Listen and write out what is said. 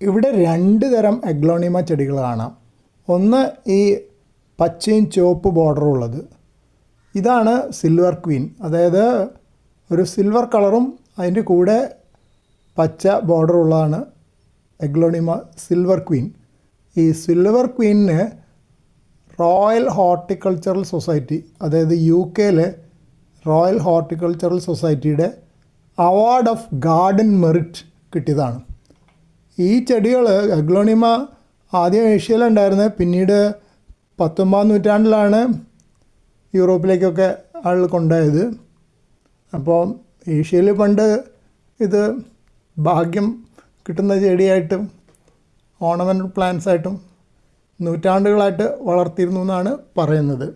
ഇവിടെ രണ്ട് തരം എഗ്ലോണിമ ചെടികൾ കാണാം. ഒന്ന് ഈ പച്ചയും ചുവപ്പ് ബോർഡറും ഉള്ളത്. ഇതാണ് സിൽവർ ക്വീൻ അതായത് ഒരു സിൽവർ കളറും അതിന്റെ കൂടെ പച്ച ബോർഡറുള്ളതാണ് എഗ്ലോണിമ സിൽവർ ക്വീൻ ഈ സിൽവർ ക്വീനിന് റോയൽ ഹോർട്ടിക്കൾച്ചറൽ സൊസൈറ്റി അതായത് യു കെയിലെ റോയൽ ഹോർട്ടിക്കൾച്ചറൽ സൊസൈറ്റിയുടെ അവാർഡ് ഓഫ് ഗാർഡൻ മെറിറ്റ് കിട്ടിയതാണ്. ഈ ചെടികൾ അഗ്ലോണിമ ആദ്യം ഏഷ്യയിലുണ്ടായിരുന്നത് പിന്നീട് പത്തൊമ്പതാം നൂറ്റാണ്ടിലാണ് യൂറോപ്പിലേക്കൊക്കെ ആൾ കൊണ്ടുപോയത്. അപ്പോൾ ഏഷ്യയിൽ പണ്ട് ഇത് ഭാഗ്യം കിട്ടുന്ന ചെടിയായിട്ടും ഓർണമെന്റൽ പ്ലാന്റ്സായിട്ടും നൂറ്റാണ്ടുകളായിട്ട് വളർത്തിയിരുന്നു എന്നാണ് പറയുന്നത്.